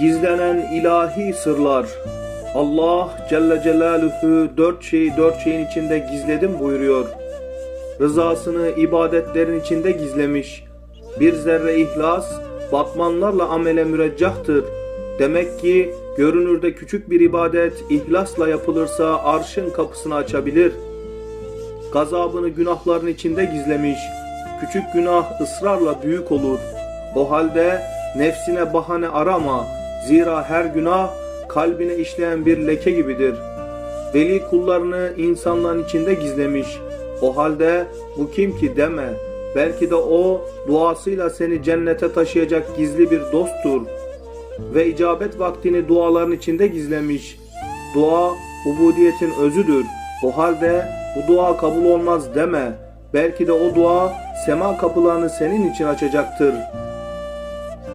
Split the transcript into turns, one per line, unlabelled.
Gizlenen ilahi sırlar. Allah Celle Celaluhu dört şeyi dört şeyin içinde gizledim buyuruyor. Rızasını ibadetlerin içinde gizlemiş. Bir zerre ihlas, batmanlarla amele müreccahtır. Demek ki görünürde küçük bir ibadet ihlasla yapılırsa arşın kapısını açabilir. Gazabını günahların içinde gizlemiş. Küçük günah ısrarla büyük olur. O halde nefsine bahane arama. Zira her günah kalbine işleyen bir leke gibidir. Veli kullarını insanların içinde gizlemiş. O halde bu kim ki deme. Belki de o duasıyla seni cennete taşıyacak gizli bir dosttur. Ve icabet vaktini duaların içinde gizlemiş. Dua ubudiyetin özüdür. O halde bu dua kabul olmaz deme. Belki de o dua sema kapılarını senin için açacaktır.